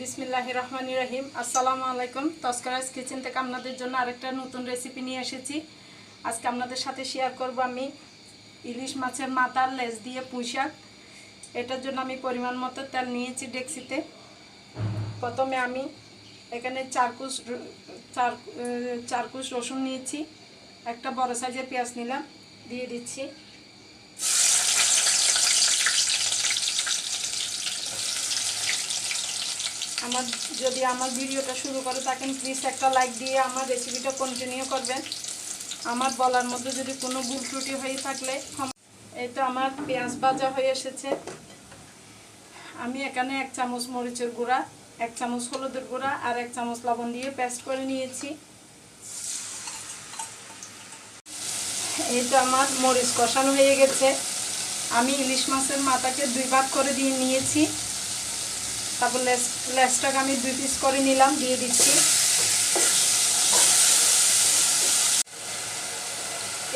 বিসমিল্লাহ রহমান রাহিম আসসালামু আলাইকুম। তস্করাজ কিচেন থেকে আপনাদের জন্য আরেকটা নতুন রেসিপি নিয়ে এসেছি। আজকে আপনাদের সাথে শেয়ার করব আমি ইলিশ মাছের মাথার লেজ দিয়ে পুঁইশাক এটার জন্য আমি পরিমাণ মতো তেল নিয়েছি ডেক্সিতে। প্রথমে আমি এখানে চারকুশ চার চারকুশ রসুন নিয়েছি। একটা বড় সাইজের পেঁয়াজ নিলাম। দিয়ে দিচ্ছি। আমার, যদি আমার ভিডিওটা শুরু করে থাকেন প্লিজ একটা লাইক দিয়ে আমার রেসিপিটা কন্টিনিউ করবেন। আমার বলার মধ্যে যদি কোনো ভুল ত্রুটি হয়ে থাকলে এই তো আমার পেঁয়াজ ভাজা হয়ে এসেছে। আমি এখানে এক চামচ মরিচের গুঁড়া, এক চামচ হলুদের গুঁড়া আর এক চামচ লবণ দিয়ে পেস্ট করে নিয়েছি। এই তো আমার মরিচ কষানো হয়ে গেছে। আমি ইলিশ মাছের মাথাকে দুই ভাগ করে দিয়ে নিয়েছি। তারপর লেস, লেসটাকে আমি দুই পিস করে নিলাম, দিয়ে দিচ্ছি।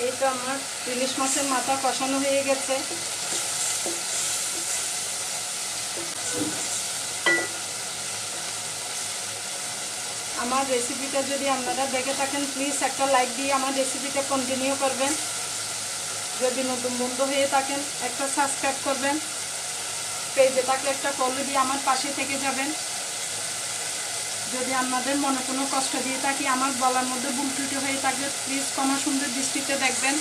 এই তো আমার ইলিশ মাছের মাথা কষানো হয়ে গেছে। আমার রেসিপিটা যদি আপনারা দেখে থাকেন প্লিজ একটা লাইক দিয়ে আমার রেসিপিটা কন্টিনিউ করবেন। যদি নতুন বন্ধু হয়ে থাকেন, একটা সাবস্ক্রাইব করবেন। পেজে থাকলে একটা ফলো দিয়ে আমার পাশে থেকে যাবেন। যদি আপনাদের মনে কোনো কষ্ট দিয়ে থাকি, আমার বলার মধ্যে ভুল হয়ে থাকলে প্লিজ ক্ষমা সুন্দর দৃষ্টিতে দেখবেন।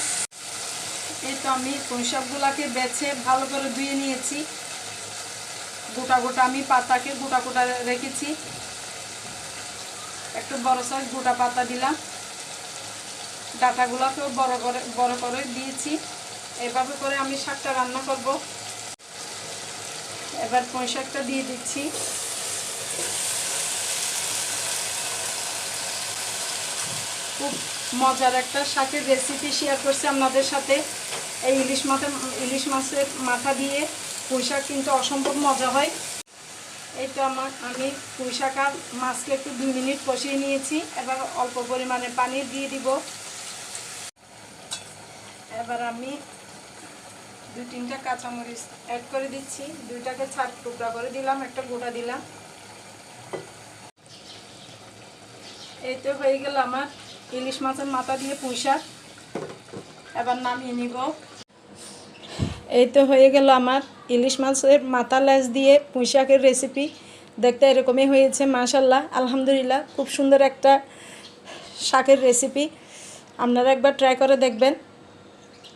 এই তো আমি পুঁইশাকগুলাকে বেছে ভালো করে ধুয়ে নিয়েছি। গোটা গোটা আমি পাতাকে গোটা গোটা রেখেছি। একটু বড় সাইজ গোটা পাতা দিলাম। ডাটাগুলোকেও বড় করে বড় করে দিয়েছি। এভাবে করে আমি শাকটা রান্না করব। এবার পুঁই শাকটা দিয়ে দিচ্ছি। খুব মজার একটা শাকের রেসিপি শেয়ার করছি আপনাদের সাথে। এই ইলিশ মাথা, ইলিশ মাছের মাথা দিয়ে পুঁই শাক কিন্তু অসম্ভব মজা হয়। এই তো আমার, আমি পুঁই আর মাছকে একটু দুই মিনিট কষিয়ে নিয়েছি। এবার অল্প পরিমাণে পানি দিয়ে দিব। এবার আমি দুই তিনটা কাঁচামরিচ অ্যাড করে দিচ্ছি। দুইটাকে ছাট টুকরা করে দিলাম, একটা গোটা দিলাম। এই তো হয়ে গেল আমার ইলিশ মাছের মাথা দিয়ে পুঁই শাক। এবার নামিয়ে নিব। এই তো হয়ে গেল আমার ইলিশ মাছের মাথা লেজ দিয়ে পুঁই শাকের রেসিপি দেখতে এরকমই হয়েছে মাশাল্লাহ আলহামদুলিল্লাহ, খুব সুন্দর একটা শাকের রেসিপি আপনারা একবার ট্রাই করে দেখবেন।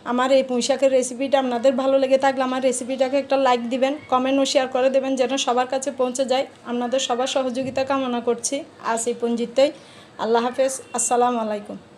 আমার এই পুঁইশাকের রেসিপিটা আপনাদের ভালো লেগে থাকলে আমার রেসিপিটাকে একটা লাইক দিবেন কমেন্ট ও শেয়ার করে দেবেন যেন সবার কাছে পৌঁছে যায়। আপনাদের সবার সহযোগিতা কামনা করছি। আজ এই পঞ্জিতই আল্লাহ হাফেজ। আসসালামু আলাইকুম।